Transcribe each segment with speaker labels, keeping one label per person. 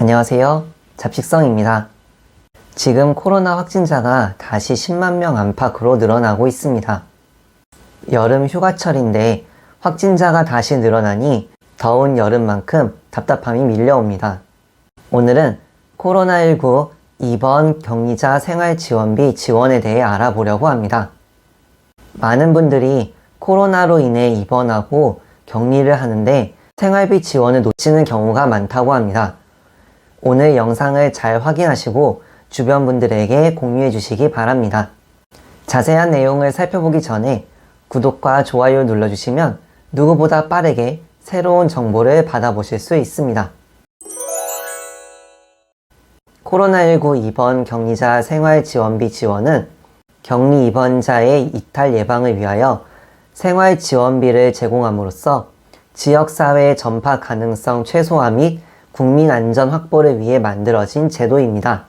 Speaker 1: 안녕하세요. 잡식성입니다. 지금 코로나 확진자가 다시 10만 명 안팎으로 늘어나고 있습니다. 여름 휴가철인데 확진자가 다시 늘어나니 더운 여름만큼 답답함이 밀려옵니다. 오늘은 코로나19 입원 격리자 생활지원비 지원에 대해 알아보려고 합니다. 많은 분들이 코로나로 인해 입원하고 격리를 하는데 생활비 지원을 놓치는 경우가 많다고 합니다. 오늘 영상을 잘 확인하시고 주변 분들에게 공유해 주시기 바랍니다. 자세한 내용을 살펴보기 전에 구독과 좋아요 눌러주시면 누구보다 빠르게 새로운 정보를 받아보실 수 있습니다. 코로나19 입원 격리자 생활지원비 지원은 격리 입원자의 이탈 예방을 위하여 생활지원비를 제공함으로써 지역사회 전파 가능성 최소화 및 국민 안전 확보를 위해 만들어진 제도입니다.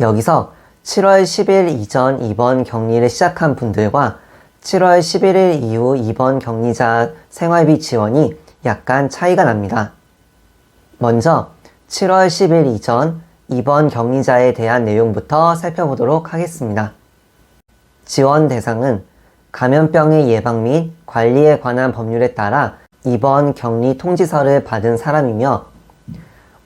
Speaker 1: 여기서 7월 10일 이전 입원 격리를 시작한 분들과 7월 11일 이후 입원 격리자 생활비 지원이 약간 차이가 납니다. 먼저 7월 10일 이전 입원 격리자에 대한 내용부터 살펴보도록 하겠습니다. 지원 대상은 감염병의 예방 및 관리에 관한 법률에 따라 입원 격리 통지서를 받은 사람이며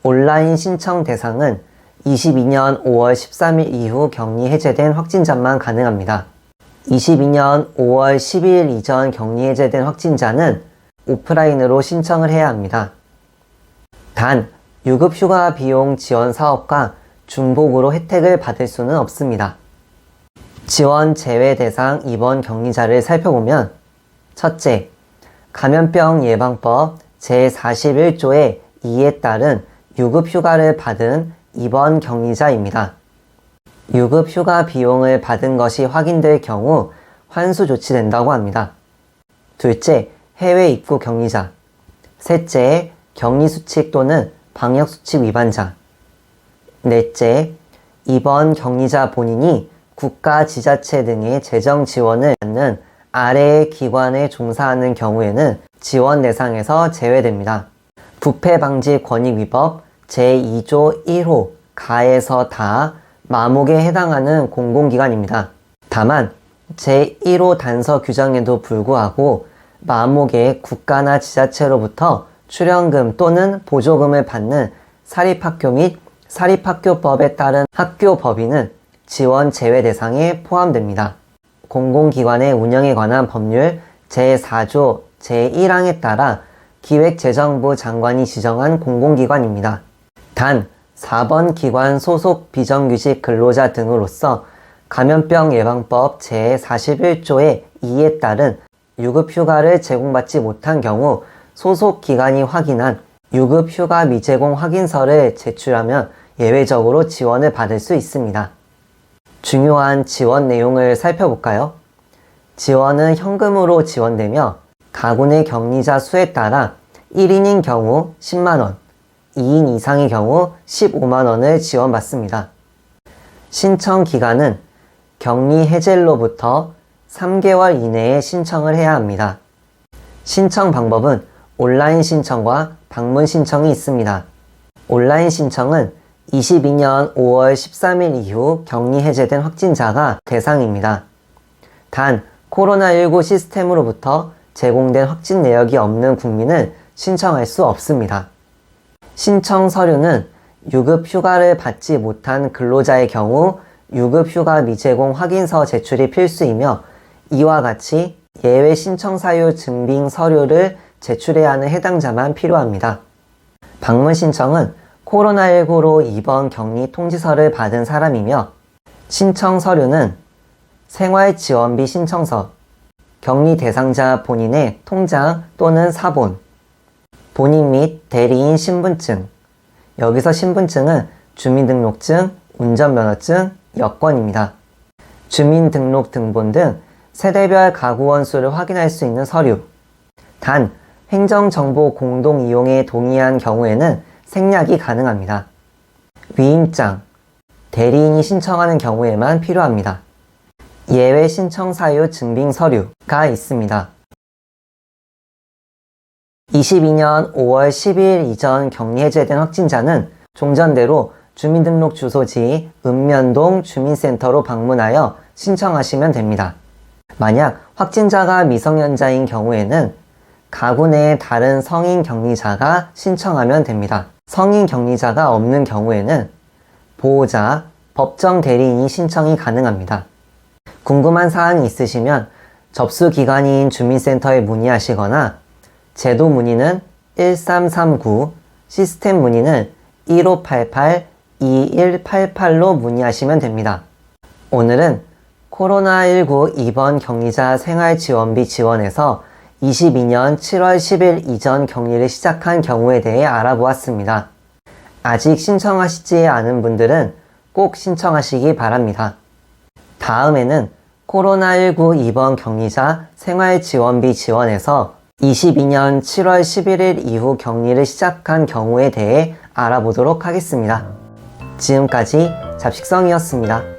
Speaker 1: 온라인 신청 대상은 22년 5월 13일 이후 격리 해제된 확진자만 가능합니다. 22년 5월 12일 이전 격리 해제된 확진자는 오프라인으로 신청을 해야 합니다. 단, 유급 휴가 비용 지원 사업과 중복으로 혜택을 받을 수는 없습니다. 지원 제외 대상 입원 격리자를 살펴보면 첫째, 감염병 예방법 제41조의 2에 따른 유급 휴가를 받은 입원 격리자입니다. 유급 휴가 비용을 받은 것이 확인될 경우 환수 조치된다고 합니다. 둘째, 해외 입국 격리자. 셋째, 격리 수칙 또는 방역 수칙 위반자. 넷째, 입원 격리자 본인이 국가 지자체 등의 재정 지원을 받는 아래의 기관에 종사하는 경우에는 지원 대상에서 제외됩니다. 부패 방지 권익 위법 제2조 1호 가에서 다 마목에 해당하는 공공기관입니다. 다만 제1호 단서 규정에도 불구하고 마목에 국가나 지자체로부터 출연금 또는 보조금을 받는 사립학교 및 사립학교법에 따른 학교 법인은 지원 제외 대상에 포함됩니다. 공공기관의 운영에 관한 법률 제4조 제1항에 따라 기획재정부 장관이 지정한 공공기관입니다. 단 4번 기관 소속 비정규직 근로자 등으로서 감염병 예방법 제41조의 2에 따른 유급휴가를 제공받지 못한 경우 소속 기관이 확인한 유급휴가 미제공 확인서를 제출하면 예외적으로 지원을 받을 수 있습니다. 중요한 지원 내용을 살펴볼까요? 지원은 현금으로 지원되며 내 격리자 수에 따라 1인인 경우 10만원, 2인 이상의 경우 15만원을 지원받습니다. 신청 기간은 격리 해제로부터 3개월 이내에 신청을 해야 합니다. 신청 방법은 온라인 신청과 방문 신청이 있습니다. 온라인 신청은 22년 5월 13일 이후 격리 해제된 확진자가 대상입니다. 단, 코로나19 시스템으로부터 제공된 확진 내역이 없는 국민은 신청할 수 없습니다. 신청 서류는 유급 휴가를 받지 못한 근로자의 경우 유급 휴가 미제공 확인서 제출이 필수이며 이와 같이 예외 신청 사유 증빙 서류를 제출해야 하는 해당자만 필요합니다. 방문 신청은 코로나19로 입원 격리 통지서를 받은 사람이며 신청 서류는 생활지원비 신청서, 격리 대상자 본인의 통장 또는 사본, 본인 및 대리인 신분증, 여기서 신분증은 주민등록증, 운전면허증, 여권입니다. 주민등록 등본 등 세대별 가구 원수를 확인할 수 있는 서류. 단, 행정정보 공동 이용에 동의한 경우에는 생략이 가능합니다. 위임장, 대리인이 신청하는 경우에만 필요합니다. 예외 신청 사유 증빙 서류가 있습니다. 22년 5월 12일 이전 격리 해제된 확진자는 종전대로 주민등록 주소지 읍면동 주민센터로 방문하여 신청하시면 됩니다. 만약 확진자가 미성년자인 경우에는 가구 내의 다른 성인 격리자가 신청하면 됩니다. 성인 격리자가 없는 경우에는 보호자, 법정 대리인이 신청이 가능합니다. 궁금한 사항이 있으시면 접수 기관인 주민센터에 문의하시거나 제도 문의는 1339, 시스템 문의는 1588-2188로 문의하시면 됩니다. 오늘은 코로나19 입원 격리자 생활지원비 지원에서 22년 7월 10일 이전 격리를 시작한 경우에 대해 알아보았습니다. 아직 신청하시지 않은 분들은 꼭 신청하시기 바랍니다. 다음에는 코로나19 입원 격리자 생활지원비 지원에서 22년 7월 11일 이후 격리를 시작한 경우에 대해 알아보도록 하겠습니다. 지금까지 잡식성이었습니다.